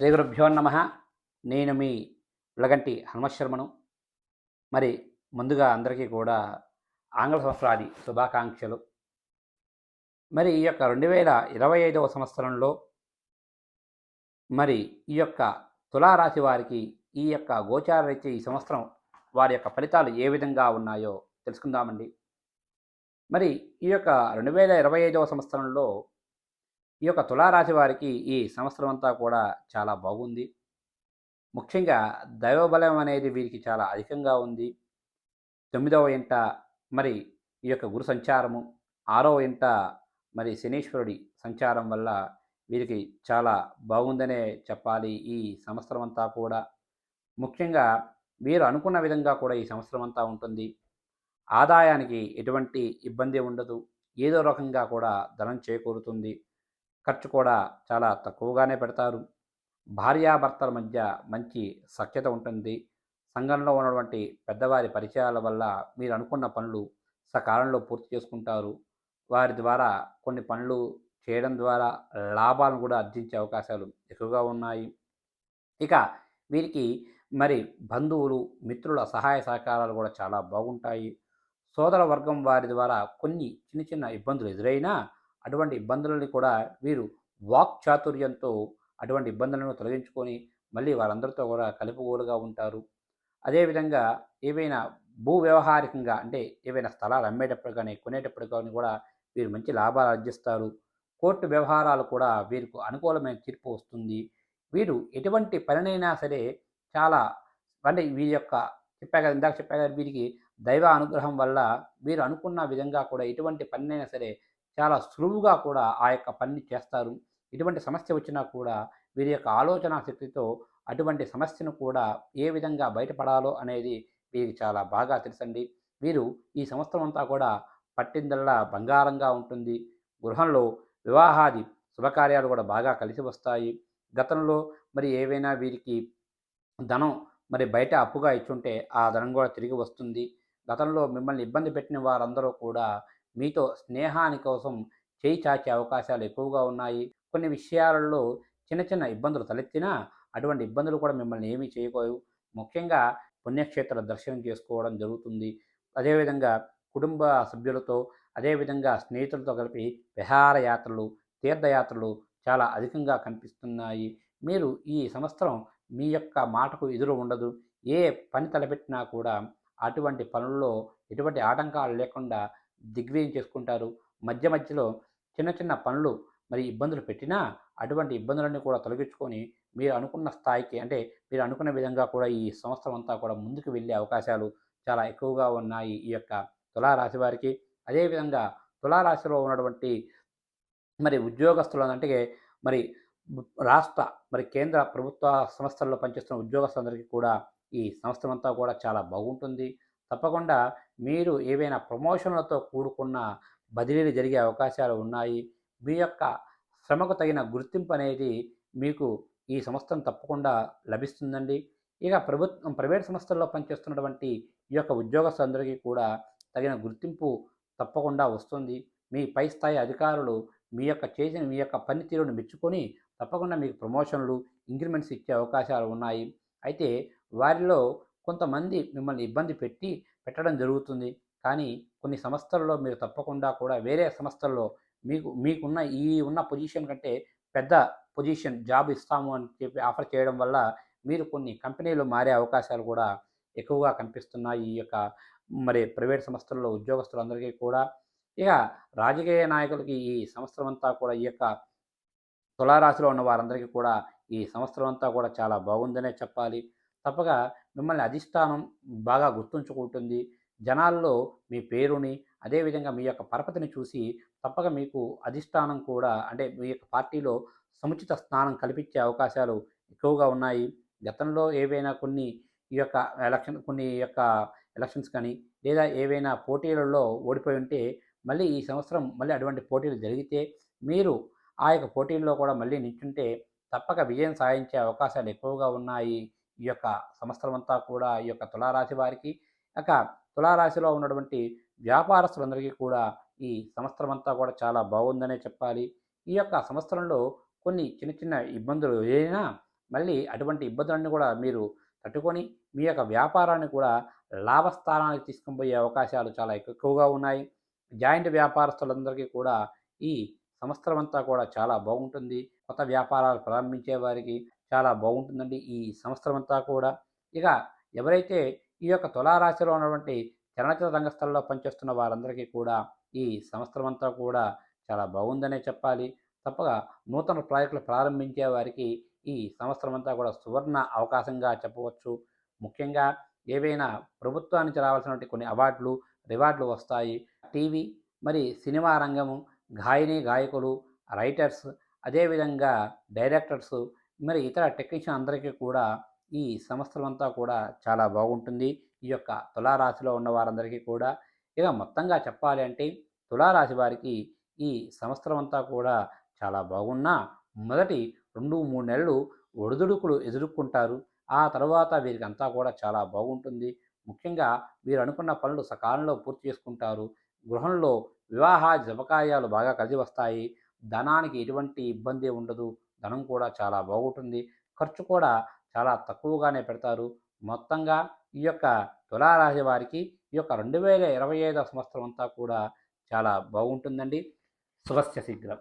శ్రీ గురుభ్యో నమ. నేను మీ ఉలగంటి హనుమశర్మను మరి ముందుగా అందరికీ కూడా ఆంగ్ల సంవత్సరాది శుభాకాంక్షలు. మరి ఈ యొక్క రెండు వేల ఇరవై ఐదవ సంవత్సరంలో మరి ఈ యొక్క తులారాశి వారికి ఈ యొక్క గోచారరీత్యా ఈ సంవత్సరం వారి యొక్క ఫలితాలు ఏ విధంగా ఉన్నాయో తెలుసుకుందామండి. మరి ఈ యొక్క రెండు వేల ఇరవై ఐదవ సంవత్సరంలో ఈ యొక్క తులారాశి వారికి ఈ సంవత్సరం అంతా కూడా చాలా బాగుంది. ముఖ్యంగా దైవబలం అనేది వీరికి చాలా అధికంగా ఉంది. తొమ్మిదవ ఇంట మరి ఈ యొక్క గురు సంచారము ఆరవ ఇంట మరి శనీశ్వరుడి సంచారం వల్ల వీరికి చాలా బాగుందనే చెప్పాలి ఈ సంవత్సరం అంతా కూడా. ముఖ్యంగా వీరు అనుకున్న విధంగా కూడా ఈ సంవత్సరం అంతా ఉంటుంది. ఆదాయానికి ఎటువంటి ఇబ్బంది ఉండదు. ఏదో రకంగా కూడా ధనం చేకూరుతుంది. ఖర్చు కూడా చాలా తక్కువగానే పెడతారు. భార్యాభర్తల మధ్య మంచి సఖ్యత ఉంటుంది. సంఘంలో ఉన్నటువంటి పెద్దవారి పరిచయాల వల్ల మీరు అనుకున్న పనులు సకాలంలో పూర్తి చేసుకుంటారు. వారి ద్వారా కొన్ని పనులు చేయడం ద్వారా లాభాలను కూడా ఆర్జించే అవకాశాలు ఎక్కువగా ఉన్నాయి. ఇక వీరికి మరి బంధువులు మిత్రుల సహాయ సహకారాలు కూడా చాలా బాగుంటాయి. సోదర వర్గం వారి ద్వారా కొన్ని చిన్న చిన్న ఇబ్బందులు ఎదురైనా అటువంటి ఇబ్బందులని కూడా వీరు వాక్ చాతుర్యంతో అటువంటి ఇబ్బందులను తొలగించుకొని మళ్ళీ వారందరితో కూడా కలుపుగోలుగా ఉంటారు. అదేవిధంగా ఏవైనా భూ వ్యవహారికంగా అంటే ఏవైనా స్థలాలు అమ్మేటప్పుడు కానీ కొనేటప్పుడు కానీ కూడా వీరు మంచి లాభాలు ఆర్జిస్తారు. కోర్టు వ్యవహారాలు కూడా వీరికి అనుకూలమైన తీర్పు వస్తుంది. వీరు ఎటువంటి పనినైనా సరే చాలా అంటే వీరి యొక్క చెప్పా కదా ఇందాక చెప్పా కదా వీరికి దైవ అనుగ్రహం వల్ల వీరు అనుకున్న విధంగా కూడా ఎటువంటి పనినైనా సరే చాలా సులువుగా కూడా ఆ యొక్క పని చేస్తారు. ఎటువంటి సమస్య వచ్చినా కూడా వీరి యొక్క ఆలోచన శక్తితో అటువంటి సమస్యను కూడా ఏ విధంగా బయటపడాలో అనేది వీరికి చాలా బాగా తెలుసండి. వీరు ఈ సంవత్సరం అంతా కూడా పట్టిందల్లా బంగారంగా ఉంటుంది. గృహంలో వివాహాది శుభకార్యాలు కూడా బాగా కలిసి వస్తాయి. గతంలో మరి ఏవైనా వీరికి ధనం మరి బయట అప్పుగా ఇచ్చుంటే ఆ ధనం కూడా తిరిగి వస్తుంది. గతంలో మిమ్మల్ని ఇబ్బంది పెట్టిన వారందరూ కూడా మీతో స్నేహాని కోసం చేయి చాచే అవకాశాలు ఎక్కువగా ఉన్నాయి. కొన్ని విషయాలలో చిన్న చిన్న ఇబ్బందులు తలెత్తినా అటువంటి ఇబ్బందులు కూడా మిమ్మల్ని ఏమీ చేయకోవు. ముఖ్యంగా పుణ్యక్షేత్ర దర్శనం చేసుకోవడం జరుగుతుంది. అదేవిధంగా కుటుంబ సభ్యులతో అదేవిధంగా స్నేహితులతో కలిపి విహారయాత్రలు తీర్థయాత్రలు చాలా అధికంగా కనిపిస్తున్నాయి. మీరు ఈ సంవత్సరం మీ యొక్క మాటకు ఎదురు ఉండదు. ఏ పని తలపెట్టినా కూడా అటువంటి పనుల్లో ఎటువంటి ఆటంకాలు లేకుండా దిగ్విజయం చేసుకుంటారు. మధ్య మధ్యలో చిన్న చిన్న పనులు మరి ఇబ్బందులు పెట్టినా అటువంటి ఇబ్బందులన్నీ కూడా తొలగించుకొని మీరు అనుకున్న స్థాయికి అంటే మీరు అనుకున్న విధంగా కూడా ఈ సంవత్సరం అంతా కూడా ముందుకు వెళ్ళే అవకాశాలు చాలా ఎక్కువగా ఉన్నాయి ఈ యొక్క తులారాశి వారికి. అదేవిధంగా తులారాశిలో ఉన్నటువంటి మరి ఉద్యోగస్తులు అంటే మరి రాష్ట్ర మరి కేంద్ర ప్రభుత్వ సంస్థల్లో పనిచేస్తున్న ఉద్యోగస్తులందరికీ కూడా ఈ సంవత్సరం అంతా కూడా చాలా బాగుంటుంది. తప్పకుండా మీరు ఏవైనా ప్రమోషన్లతో కూడుకున్న బదిలీలు జరిగే అవకాశాలు ఉన్నాయి. మీ యొక్క శ్రమకు తగిన గుర్తింపు అనేది మీకు ఈ సంస్థను తప్పకుండా లభిస్తుందండి. ఇక ప్రభుత్వం ప్రైవేట్ సంస్థల్లో పనిచేస్తున్నటువంటి ఈ యొక్క ఉద్యోగస్తులందరికీ కూడా తగిన గుర్తింపు తప్పకుండా వస్తుంది. మీ పై స్థాయి అధికారులు మీ యొక్క చేసిన మీ యొక్క పనితీరును మెచ్చుకొని తప్పకుండా మీకు ప్రమోషన్లు ఇంక్రిమెంట్స్ ఇచ్చే అవకాశాలు ఉన్నాయి. అయితే వారిలో కొంతమంది మిమ్మల్ని ఇబ్బంది పెట్టి పెట్టడం జరుగుతుంది. కానీ కొన్ని సంస్థల్లో మీరు తప్పకుండా కూడా వేరే సంస్థల్లో మీకు మీకున్న ఈ ఉన్న పొజిషన్ కంటే పెద్ద పొజిషన్ జాబ్ ఇస్తాము అని చెప్పి ఆఫర్ చేయడం వల్ల మీరు కొన్ని కంపెనీలు మారే అవకాశాలు కూడా ఎక్కువగా కనిపిస్తున్నాయి. ఈ యొక్క మరి ప్రైవేట్ సంస్థల్లో ఉద్యోగస్తులందరికీ కూడా. ఇక రాజకీయ నాయకులకి ఈ సంవత్సరం అంతా కూడా ఈ యొక్క తులారాశిలో ఉన్న వారందరికీ కూడా ఈ సంవత్సరం అంతా కూడా చాలా బాగుందనే చెప్పాలి. తప్పక మిమ్మల్ని అధిష్టానం బాగా గుర్తుంచుకుంటుంది. జనాల్లో మీ పేరుని అదేవిధంగా మీ యొక్క పరపతిని చూసి తప్పక మీకు అధిష్టానం కూడా అంటే మీ యొక్క పార్టీలో సముచిత స్థానం కల్పించే అవకాశాలు ఎక్కువగా ఉన్నాయి. గతంలో ఏవైనా కొన్ని ఈ యొక్క ఎలక్షన్ కొన్ని యొక్క ఎలక్షన్స్ కానీ లేదా ఏవైనా పోటీలలో ఓడిపోయి ఉంటే మళ్ళీ ఈ సంవత్సరం మళ్ళీ అటువంటి పోటీలు జరిగితే మీరు ఆ యొక్క పోటీల్లో కూడా మళ్ళీ నిల్చుంటే తప్పక విజయం సాధించే అవకాశాలు ఎక్కువగా ఉన్నాయి. ఈ యొక్క సంవత్సరం అంతా కూడా ఈ యొక్క తులారాశి వారికి ఇక తులారాశిలో ఉన్నటువంటి వ్యాపారస్తులందరికీ కూడా ఈ సంవత్సరం అంతా కూడా చాలా బాగుందనే చెప్పాలి. ఈ యొక్క సంవత్సరంలో కొన్ని చిన్న చిన్న ఇబ్బందులు ఏదైనా మళ్ళీ అటువంటి ఇబ్బందులన్నీ కూడా మీరు తట్టుకొని మీ యొక్క వ్యాపారాన్ని కూడా లాభస్థానానికి తీసుకుని పోయే అవకాశాలు చాలా ఎక్కువగా ఉన్నాయి. జాయింట్ వ్యాపారస్తులందరికీ కూడా ఈ సంవత్సరం అంతా కూడా చాలా బాగుంటుంది. కొత్త వ్యాపారాలు ప్రారంభించే వారికి చాలా బాగుంటుందండి. ఈ సంవత్సరం అంతా కూడా. ఇక ఎవరైతే ఈ యొక్క తులారాశిలో ఉన్నటువంటి చలనచిత్ర రంగస్థలంలో పనిచేస్తున్న వారందరికీ కూడా ఈ సంవత్సరం అంతా కూడా చాలా బాగుందనే చెప్పాలి. తప్పగా నూతన ప్రాజెక్టులు ప్రారంభించే వారికి ఈ సంవత్సరం అంతా కూడా సువర్ణ అవకాశంగా చెప్పవచ్చు. ముఖ్యంగా ఏవైనా ప్రభుత్వానికి రావాల్సినటువంటి కొన్ని అవార్డులు రివార్డులు వస్తాయి. టీవీ మరి సినిమా రంగము గాయని గాయకులు రైటర్స్ అదేవిధంగా డైరెక్టర్స్ మరి ఇతర టెక్నీషియన్ అందరికీ కూడా ఈ సంస్థలంతా అంతా కూడా చాలా బాగుంటుంది. ఈ యొక్క తులారాశిలో ఉన్న వారందరికీ కూడా ఇక మొత్తంగా చెప్పాలి అంటే తులారాశి వారికి ఈ సంవత్సరం అంతా కూడా చాలా బాగున్నా మొదటి రెండు మూడు నెలలు ఒడిదుడుకులు ఎదుర్కొంటారు. ఆ తర్వాత వీరికి అంతా కూడా చాలా బాగుంటుంది. ముఖ్యంగా వీరు అనుకున్న పనులు సకాలంలో పూర్తి చేసుకుంటారు. గృహంలో వివాహ జపకాయాలు బాగా కలిసి వస్తాయి. ధనానికి ఎటువంటి ఇబ్బంది ఉండదు. ధనం కూడా చాలా బాగుంటుంది. ఖర్చు కూడా చాలా తక్కువగానే పెడతారు. మొత్తంగా ఈ యొక్క తులారాశి వారికి ఈ యొక్క రెండు వేల ఇరవై ఐదో సంవత్సరం అంతా కూడా చాలా బాగుంటుందండి. శుభస్య శీఘ్రం.